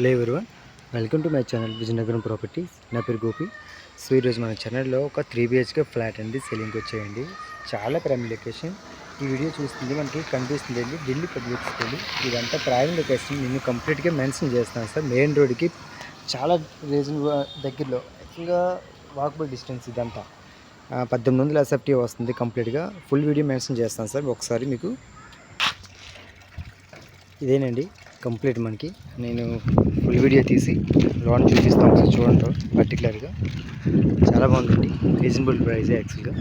Hello everyone welcome to my channel Vizianagaram properties నా పేరు Gopi. So ఈరోజు మన ఛానల్లో ఒక త్రీ బిహెచ్కే ఫ్లాట్ అండి. సెల్లింగ్కి వచ్చేయండి. చాలా ప్రైమ్ లొకేషన్ ఈ వీడియో చూస్తుంది మనకి కనిపిస్తుంది అండి. Delhi public school. ఇదంతా ప్రైమ్ లొకేషన్ నేను కంప్లీట్గా మెన్షన్ చేస్తాను సార్. మెయిన్ రోడ్కి చాలా రీజన్ దగ్గరలో ఇంకా వాకబుల్ డిస్టెన్స్ ఇదంతా. పద్దెనిమిది వందల ఎస్ఎఫ్టీ వస్తుంది కంప్లీట్గా ఫుల్ వీడియో మెన్షన్ చేస్తాను సార్. ఒకసారి మీకు ఇదేనండి. కంప్లీట్ మనకి. నేను ఫుల్ వీడియో తీసి లోన్ చూపిస్తాను ఒకసారి చూడండి పర్టికులర్గా చాలా బాగుందండి. రీజనబుల్ ప్రైస్ యాక్చువల్గా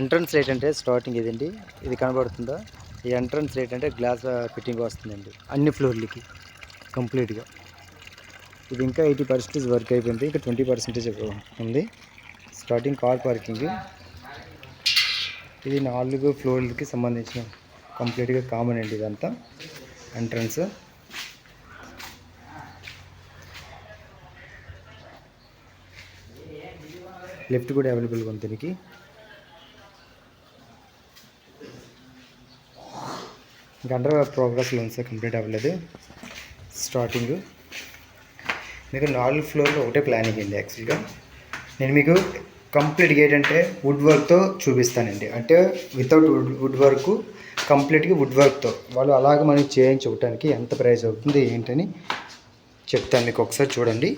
ఎంట్రన్స్ రేట్ అంటే స్టార్టింగ్ ఇదండి ఇది కనబడుతుందా? ఈ ఎంట్రన్స్ రేట్ అంటే గ్లాస్ ఫిట్టింగ్ వస్తుందండి. అన్ని ఫ్లోర్లకి కంప్లీట్గా ఇది ఇంకా ఎయిటీ పర్సెంటేజ్ వర్క్ అయిపోయింది. ఇంకా ట్వంటీ పర్సెంటేజ్ ఉంది. స్టార్టింగ్ కార్ పార్కింగ్ ఇది నాలుగు ఫ్లోర్లకి సంబంధించిన కంప్లీట్గా కామన్ అండి ఇదంతా. ఎంట్రన్స్ లిఫ్ట్ కూడా అవైలబుల్గా ఉంది దీనికి. గంట ప్రోగ్రెస్లో ఉంది సార్ కంప్లీట్ అవ్వలేదు. స్టార్టింగ్ మీకు నాలుగు ఫ్లోర్లో ఒకటే ప్లానింగ్ అండి యాక్చువల్గా నేను మీకు కంప్లీట్గా ఏంటంటే వుడ్ వర్క్తో చూపిస్తానండి. అంటే వితౌట్ వుడ్ వుడ్ వర్క్ కంప్లీట్గా వుడ్ వర్క్తో వాళ్ళు అలాగ మనకి చేయించుకోవటానికి ఎంత ప్రైస్ అవుతుంది ఏంటని చెప్తాను మీకు ఒకసారి చూడండి.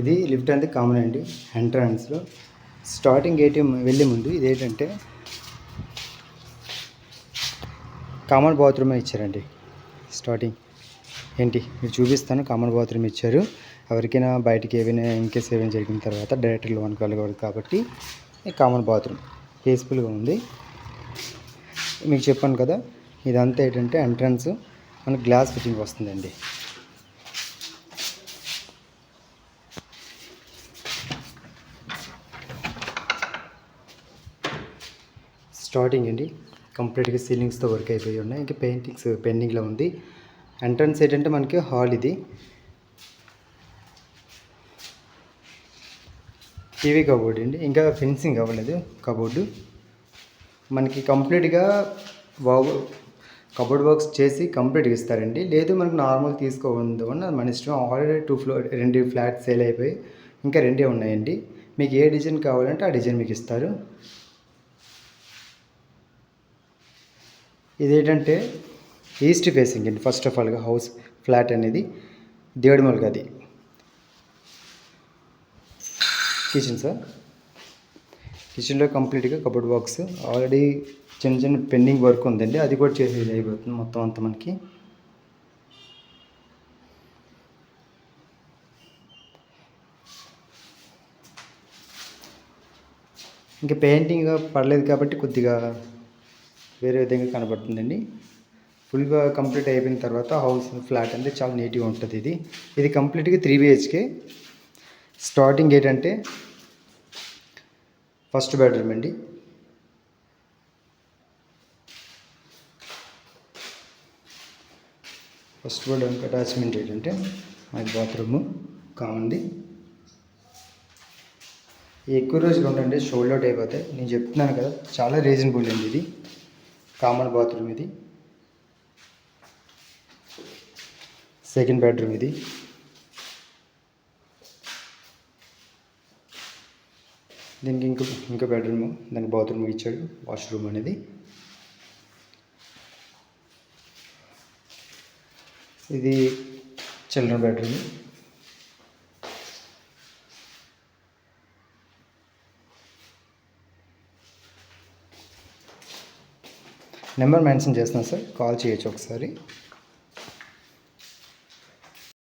ఇది లిఫ్ట్ అనేది కామన్ అండి. ఎంట్రన్స్లో స్టార్టింగ్ ఏటీఎం వెళ్ళే ముందు ఇది ఏంటంటే కామన్ బాత్రూమే ఇచ్చారండి. స్టార్టింగ్ ఏంటి? మీరు చూపిస్తాను. కామన్ బాత్రూమ్ ఇచ్చారు. ఎవరికైనా బయటికి ఏమైనా ఇన్కేస్ ఏమైనా జరిగిన తర్వాత డైరెక్ట్ లోన్కి కలగదు కాబట్టి కామన్ బాత్రూమ్ పీస్ఫుల్గా ఉంది. మీకు చెప్పాను కదా ఇదంతా ఏంటంటే ఎంట్రన్స్. మనకు గ్లాస్ ఫిట్టింగ్ వస్తుందండి. స్టార్టింగ్ అండి. కంప్లీట్గా సీలింగ్స్తో వర్క్ అయిపోయి ఉన్నాయి. ఇంకా పెయింటింగ్స్ పెండింగ్లో ఉంది. ఎంట్రన్స్ ఏంటంటే మనకి హాల్ ఇది. టీవీ కబోర్డ్ అండి. ఇంకా ఫెన్సింగ్ అవ్వలేదు కబోర్డు. మనకి కంప్లీట్గా వావ్ కబోర్డ్ వర్క్స్ చేసి కంప్లీట్గా ఇస్తారండి. లేదు మనకు నార్మల్ తీసుకోవద్దు అని మన ఇష్టం. ఆల్రెడీ టూ ఫ్లోర్ రెండు ఫ్లాట్స్ సేల్ అయిపోయి ఇంకా రెండే ఉన్నాయండి. మీకు ఏ డిజైన్ కావాలంటే ఆ డిజైన్ మీకు ఇస్తారు. ఇదేంటంటే ఈస్ట్ ఫేసింగ్ అండి. ఫస్ట్ ఆఫ్ ఆల్గా హౌస్ ఫ్లాట్ అనేది దేవుడిమల్ గది కిచెన్ సార్ కిచెన్లో కంప్లీట్గా కబోర్డ్ బాక్స్ ఆల్రెడీ చిన్న చిన్న పెండింగ్ వర్క్ ఉందండి. అది కూడా చేసేది అయిపోతుంది మొత్తం అంతా మనకి. ఇంకా పెయింటింగ్ పడలేదు కాబట్టి కొద్దిగా వేరే విధంగా కనబడుతుందండి. ఫుల్గా కంప్లీట్ అయిపోయిన తర్వాత హౌస్ ఫ్లాట్ అంటే చాలా నీట్గా ఉంటుంది ఇది. ఇది కంప్లీట్గా త్రీ బిహెచ్కే. స్టార్టింగ్ ఏంటంటే ఫస్ట్ బెడ్రూమ్ అండి. ఫస్ట్ బెడ్రూమ్ అటాచ్మెంట్ ఏంటంటే మాది బాత్రూము కామంది. ఎక్కువ రోజులు ఉండండి షోల్డ్ అవుట్ అయిపోతాయి. నేను చెప్తున్నాను కదా చాలా రీజనబుల్ అండి ఇది. కామన్ బాత్రూమ్ ఇది. సెకండ్ బెడ్రూమ్ ఇది దీనికి ఇంకో ఇంకో బెడ్రూమ్ దానికి బాత్రూమ్ ఇచ్చాడు వాష్రూమ్ అనేది. ఇది చిల్డ్రన్ బెడ్రూమ్ నెంబర్ మెన్షన్ చేస్తున్నాను సార్ కాల్ చేయొచ్చు ఒకసారి.